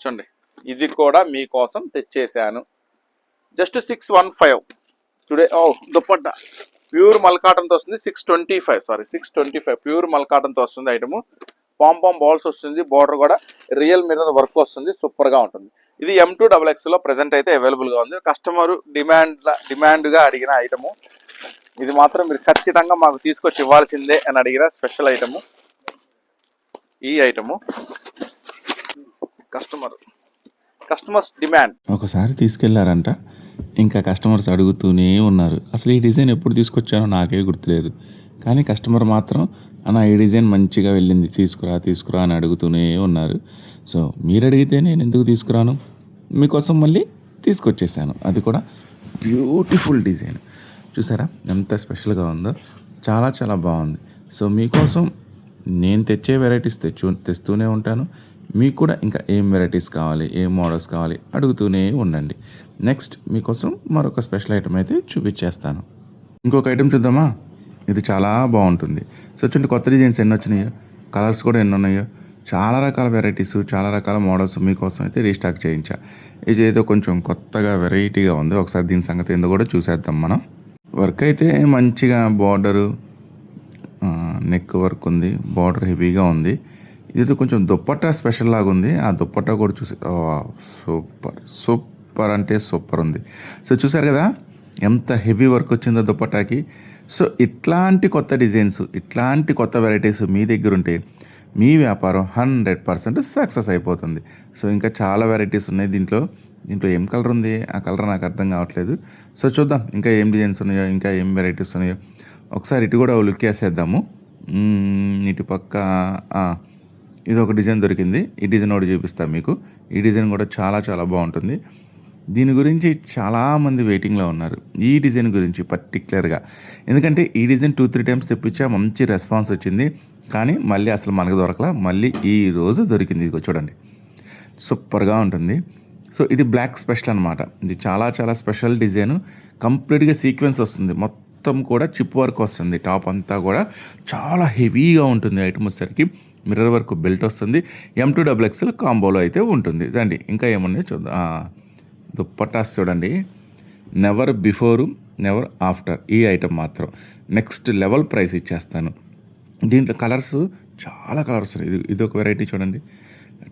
చూడండి ఇది కూడా మీకోసం తెచ్చేసాను just six one five today ఓ దుప్పట్ట. ప్యూర్ మల్కాటన్తో వస్తుంది six twenty five sorry six twenty five pure మల్కాటన్తో వస్తుంది ఐటమ్ పామ్ పామ్ బాల్స్ వస్తుంది బార్డర్ కూడా రియల్ మిర్రర్ వర్క్ వస్తుంది సూపర్గా ఉంటుంది. ఇది ఎం టూ డబల్ ఎక్స్లో ప్రజెంట్ అయితే అవైలబుల్గా ఉంది. కస్టమర్ డిమాండ్ డిమాండ్గా అడిగిన ఐటము ఇది మాత్రం మీరు ఖచ్చితంగా మాకు తీసుకొచ్చి ఇవ్వాల్సిందే అని అడిగిన స్పెషల్ ఐటము. ఈ ఐటము. కస్టమర్. Customers demand. ఒకసారి తీసుకెళ్ళారంట. ఇంకా కస్టమర్స్ అడుగుతూనే ఉన్నారు. అసలు ఈ డిజైన్ ఎప్పుడు తీసుకొచ్చానో నాకే గుర్తులేదు. కానీ కస్టమర్ మాత్రం అన్న ఈ డిజైన్ మంచిగా వెళ్ళింది తీసుకురా తీసుకురా అని అడుగుతూనే ఉన్నారు. సో మీరు అడిగితే నేను ఎందుకు తీసుకురాను? మీకోసం మళ్ళీ తీసుకొచ్చేసాను. అది కూడా బ్యూటిఫుల్ డిజైన్. చూసారా? ఎంత స్పెషల్గా ఉందో. చాలా చాలా బాగుంది. సో మీకోసం నేను తెచ్చే వెరైటీస్ తెచ్చు తెస్తూనే ఉంటాను. మీకు కూడా ఇంకా ఏం వెరైటీస్ కావాలి ఏం మోడల్స్ కావాలి అడుగుతూనే ఉండండి. నెక్స్ట్ మీకోసం మరొక స్పెషల్ ఐటమ్ అయితే చూపించేస్తాను. ఇంకొక ఐటమ్ చూద్దామా? ఇది చాలా బాగుంటుంది. సో చూడండి కొత్త డిజైన్స్ ఎన్ని వచ్చినాయో కలర్స్ కూడా ఎన్ని ఉన్నాయో. చాలా రకాల వెరైటీస్ చాలా రకాల మోడల్స్ మీకోసం అయితే రీస్టాక్ చేయించా. ఇది ఏదో కొంచెం కొత్తగా వెరైటీగా ఉంది. ఒకసారి దీని సంగతి ఏందో కూడా చూసేద్దాం మనం. వర్క్ అయితే మంచిగా బార్డరు నెక్ వర్క్ ఉంది బార్డర్ హెవీగా ఉంది. ఇది కొంచెం దుప్పట్టా స్పెషల్ లాగా ఉంది. ఆ దుప్పట్టా కూడా చూసి సూపర్ సూపర్ అంటే సూపర్ ఉంది. సో చూసారు కదా ఎంత హెవీ వర్క్ వచ్చిందో దుప్పట్టాకి. సో ఇట్లాంటి కొత్త డిజైన్స్ ఇట్లాంటి కొత్త వెరైటీస్ మీ దగ్గర ఉంటే మీ వ్యాపారం హండ్రెడ్ పర్సెంట్ సక్సెస్ అయిపోతుంది. సో ఇంకా చాలా వెరైటీస్ ఉన్నాయి దీంట్లో. దీంట్లో ఏం కలర్ ఉంది? ఆ కలర్ నాకు అర్థం కావట్లేదు. సో చూద్దాం ఇంకా ఏం డిజైన్స్ ఉన్నాయో ఇంకా ఏం వెరైటీస్ ఉన్నాయో. ఒకసారి ఇటు కూడా లుక్ వేసేద్దాము. ఇటు పక్క ఇది ఒక డిజైన్ దొరికింది. ఈ డిజైన్ ఒకటి చూపిస్తాను మీకు. ఈ డిజైన్ కూడా చాలా చాలా బాగుంటుంది. దీని గురించి చాలామంది వెయిటింగ్లో ఉన్నారు. ఈ డిజైన్ గురించి పర్టిక్యులర్గా ఎందుకంటే ఈ డిజైన్ టూ త్రీ టైమ్స్ తెప్పించా మంచి రెస్పాన్స్ వచ్చింది. కానీ మళ్ళీ అసలు మనకు దొరకలా. మళ్ళీ ఈ రోజు దొరికింది. ఇదిగో చూడండి. సూపర్గా ఉంటుంది. సో ఇది బ్లాక్ స్పెషల్ అనమాట ఇది చాలా చాలా స్పెషల్ డిజైన్. కంప్లీట్గా సీక్వెన్స్ వస్తుంది. మొత్తం కూడా చిప్ వర్క్ వస్తుంది. టాప్ అంతా కూడా చాలా హెవీగా ఉంటుంది ఐటమ్ వచ్చేసరికి. మిర్రర్ వర్క్ బెల్ట్ వస్తుంది. ఎం టూ డబుల్ ఎక్స్ఎల్ కాంబోలో అయితే ఉంటుంది. రండి ఇంకా ఏమున్నాయో చూద్దాం. దుప్పటాస్ చూడండి. నెవర్ బిఫోరు నెవర్ ఆఫ్టర్ ఈ ఐటమ్ మాత్రం. నెక్స్ట్ లెవెల్ ప్రైస్ ఇచ్చేస్తాను. దీంట్లో కలర్స్ చాలా కలర్స్ ఉన్నాయి. ఇది ఇది ఒక వెరైటీ చూడండి.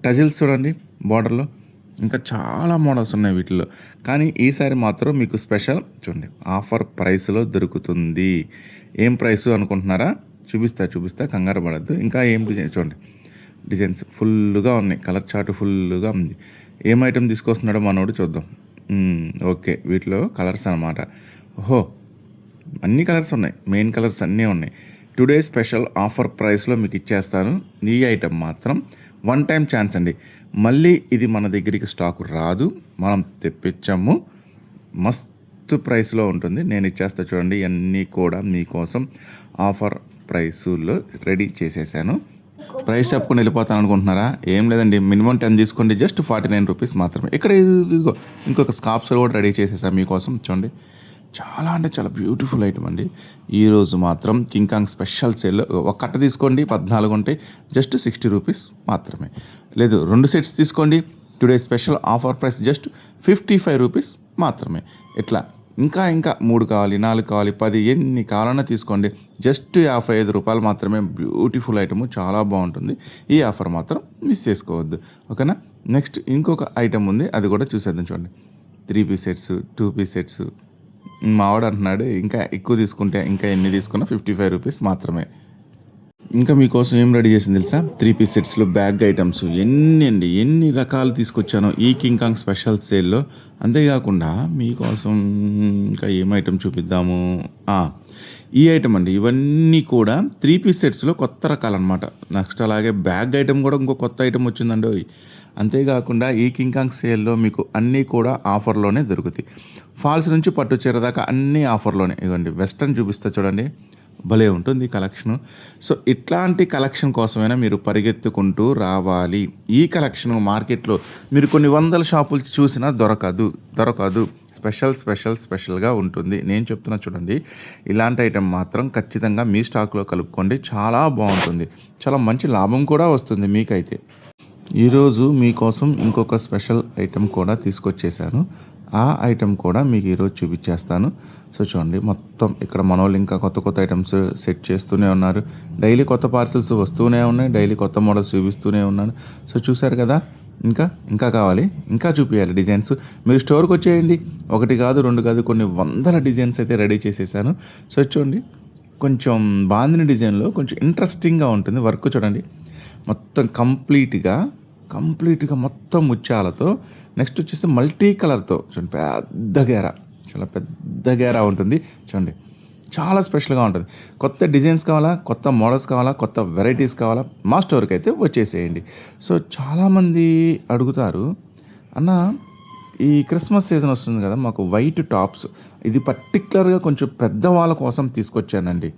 టజిల్స్ చూడండి బార్డర్లో ఇంకా చాలా మోడల్స్ ఉన్నాయి వీటిలో. కానీ ఈసారి మాత్రం మీకు స్పెషల్ చూడండి ఆఫర్ ప్రైస్లో దొరుకుతుంది. ఏం ప్రైస్ అనుకుంటున్నారా? చూపిస్తా చూపిస్తా కంగారు పడద్దు. ఇంకా ఏం డిజైన్ చూడండి డిజైన్స్ ఫుల్గా ఉన్నాయి కలర్ చార్ట్ ఫుల్గా ఉంది. ఏం ఐటమ్ తీసుకొస్తున్నాడో మనోడు చూద్దాం. ఓకే వీటిలో కలర్స్ అనమాట ఓహో అన్ని కలర్స్ ఉన్నాయి మెయిన్ కలర్స్ అన్నీ ఉన్నాయి. టుడే స్పెషల్ ఆఫర్ ప్రైస్లో మీకు ఇచ్చేస్తాను. ఈ ఐటెం మాత్రం వన్ టైం ఛాన్స్ అండి. మళ్ళీ ఇది మన దగ్గరికి స్టాకు రాదు. మనం తెప్పించాము. మస్తు ప్రైస్లో ఉంటుంది. నేను ఇచ్చేస్తా చూడండి. ఇవన్నీ కూడా మీకోసం ఆఫర్ ప్రైసులో రెడీ చేసేసాను. ప్రైస్ చెప్పుకొని వెళ్ళిపోతాను అనుకుంటున్నారా? ఏం లేదండి. మినిమం టెన్ తీసుకోండి. జస్ట్ ఫార్టీ నైన్ రూపీస్ మాత్రమే. ఇక్కడ ఇదిగో ఇంకొక స్కార్ఫ్స్ కూడా రెడీ చేసేసాను మీకోసం. చూడండి. చాలా అంటే చాలా బ్యూటిఫుల్ ఐటమ్ అండి. ఈరోజు మాత్రం కింగ్ కాంగ్ స్పెషల్ సేల్. ఒక కట్ట తీసుకోండి. పద్నాలుగు ఉంటాయి. జస్ట్ సిక్స్టీ రూపీస్ మాత్రమే. లేదు రెండు సెట్స్ తీసుకోండి. Today special offer price just fifty five rupees మాత్రమే. ఇట్లా ఇంకా ఇంకా మూడు కావాలి నాలుగు కావాలి పది ఎన్ని కావాలన్నా తీసుకోండి. జస్ట్ యాభై ఐదు రూపాయలు మాత్రమే. బ్యూటిఫుల్ ఐటమ్ చాలా బాగుంటుంది. ఈ ఆఫర్ మాత్రం మిస్ చేసుకోవద్దు. ఓకేనా? నెక్స్ట్ ఇంకొక ఐటమ్ ఉంది అది కూడా చూసేద్దాం చూడండి. Three piece sets two piece sets మావాడు అంటున్నాడు ఇంకా ఎక్కువ తీసుకుంటే ఇంకా ఎన్ని తీసుకున్నా ఫిఫ్టీ ఫైవ్ రూపీస్ మాత్రమే. ఇంకా మీకోసం ఏం రెడీ చేసింది తెలుసా? త్రీ పీస్ సెట్స్లో బ్యాగ్ ఐటమ్స్ ఎన్ని అండి? ఎన్ని రకాలు తీసుకొచ్చానో ఈ కింగ్ కాంగ్ స్పెషల్ సేల్లో అంతేకాకుండా మీకోసం ఇంకా ఏం ఐటమ్ చూపిద్దాము? ఈ ఐటమ్ అండి. ఇవన్నీ కూడా త్రీ పీస్ సెట్స్లో కొత్త రకాలన్నమాట. నెక్స్ట్ అలాగే బ్యాగ్ ఐటమ్ కూడా ఇంకో కొత్త ఐటమ్ వచ్చిందండి అంతేకాకుండా ఈ కింగ్ కాంగ్ సేల్లో మీకు అన్నీ కూడా ఆఫర్లోనే దొరుకుతాయి. ఫాల్స్ నుంచి పట్టు చీర దాకా అన్నీ ఆఫర్లోనే ఇవ్వండి వెస్ట్రన్ చూపిస్తా చూడండి. భలే ఉంటుంది కలెక్షన్. సో ఇట్లాంటి కలెక్షన్ కోసమైనా మీరు పరిగెత్తుకుంటూ రావాలి. ఈ కలెక్షన్ మార్కెట్లో మీరు కొన్ని వందల షాపులు చూసినా దొరకదు. దొరకదు. స్పెషల్ స్పెషల్ స్పెషల్గా ఉంటుంది. నేను చెప్తున్నా చూడండి ఇలాంటి ఐటెం మాత్రం ఖచ్చితంగా మీ స్టాక్లో కలుపుకోండి. చాలా బాగుంటుంది. చాలా మంచి లాభం కూడా వస్తుంది మీకైతే. ఈరోజు మీకోసం ఇంకొక స్పెషల్ ఐటెం కూడా తీసుకొచ్చేసాను ఆ ఐటెం కూడా మీకు ఈరోజు చూపించేస్తాను. సో చూడండి మొత్తం ఇక్కడ మనోళ్ళు ఇంకా కొత్త కొత్త ఐటమ్స్ సెట్ చేస్తూనే ఉన్నారు. డైలీ కొత్త పార్సిల్స్ వస్తూనే ఉన్నాయి డైలీ కొత్త మోడల్స్ చూపిస్తూనే ఉన్నాను సో చూశారు కదా ఇంకా ఇంకా కావాలి ఇంకా చూపించాలి డిజైన్స్ మీరు స్టోర్కి వచ్చేయండి. ఒకటి కాదు రెండు కాదు కొన్ని వందల డిజైన్స్ అయితే రెడీ చేసేసాను. సో చూడండి కొంచెం బాందిని డిజైన్లో కొంచెం ఇంట్రెస్టింగ్గా ఉంటుంది. వర్క్ చూడండి మొత్తం కంప్లీట్గా కంప్లీట్గా మొత్తం ముత్యాలతో నెక్స్ట్ వచ్చేసి మల్టీ కలర్తో చూడండి పెద్ద గేరా చాలా పెద్ద గేరా ఉంటుంది. చూడండి చాలా స్పెషల్గా ఉంటుంది. కొత్త డిజైన్స్ కావాలా కొత్త మోడల్స్ కావాలా కొత్త వెరైటీస్ కావాలా మా స్టోర్కి అయితే వచ్చేసేయండి. సో చాలామంది అడుగుతారు అన్న ఈ క్రిస్మస్ సీజన్ వస్తుంది కదా మాకు వైట్ టాప్స్ ఇది పర్టిక్యులర్గా కొంచెం పెద్దవాళ్ళ కోసం తీసుకొచ్చానండి.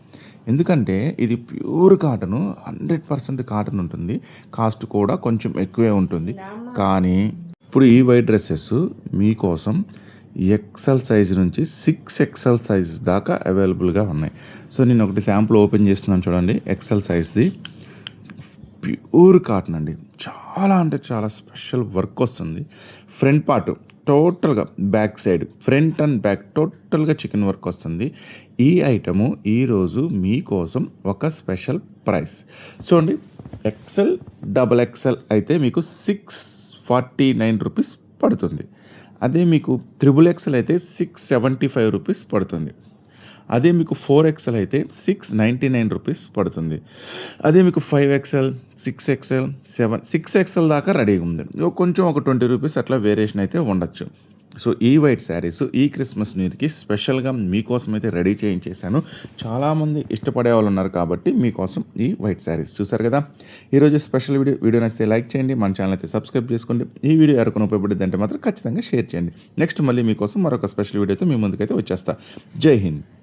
ఎందుకంటే ఇది pure cotton hundred percent cotton ఉంటుంది. కాస్ట్ కూడా కొంచెం ఎక్కువే ఉంటుంది. కానీ ఇప్పుడు ఈ వైట్ డ్రెస్సెస్ మీకోసం ఎక్సెల్ సైజ్ నుంచి సిక్స్ ఎక్సెల్ సైజ్ దాకా అవైలబుల్గా ఉన్నాయి. సో నేను ఒకటి శాంపుల్ ఓపెన్ చేస్తున్నాను చూడండి ఎక్సెల్ సైజ్ది. ప్యూర్ కాటన్ అండి. చాలా అంటే చాలా స్పెషల్ వర్క్ వస్తుంది. ఫ్రంట్ పార్ట్ టోటల్గా back side front and back టోటల్గా చికెన్ వర్క్ వస్తుంది. ఈ ఐటము ఈరోజు మీకోసం ఒక స్పెషల్ ప్రైస్. చూడండి ఎక్సెల్ డబల్ ఎక్సెల్ అయితే మీకు సిక్స్ ఫార్టీ నైన్ రూపీస్ పడుతుంది. అదే మీకు త్రిబుల్ ఎక్సెల్ అయితే సిక్స్ సెవెంటీ ఫైవ్ రూపీస్ పడుతుంది. అదే మీకు ఫోర్ ఎక్స్ఎల్ అయితే సిక్స్ నైంటీ నైన్ రూపీస్ పడుతుంది. అదే మీకు five XL six XL seven six XL దాకా రెడీగా ఉంది. కొంచెం ఒక ట్వంటీ రూపీస్ అట్లా వేరియేషన్ అయితే ఉండొచ్చు. సో ఈ వైట్ శారీస్ ఈ క్రిస్మస్ న్యూకి స్పెషల్గా మీకోసం అయితే రెడీ చేయించేశాను. చాలామంది ఇష్టపడే వాళ్ళు ఉన్నారు కాబట్టి మీకోసం ఈ వైట్ శారీస్ చూసారు కదా? ఈరోజు స్పెషల్ వీడియో వీడియో నచ్చితే లైక్ చేయండి మన ఛానల్ అయితే సబ్స్క్రైబ్ చేసుకోండి. ఈ వీడియో ఎవరికైనా ఉపయోగపడింది అంటే మాత్రం ఖచ్చితంగా షేర్ చేయండి. నెక్స్ట్ మళ్ళీ మీకోసం మరొక స్పెషల్ వీడియోతో మీ ముందుకైతే వచ్చేస్తా. జై హింద్.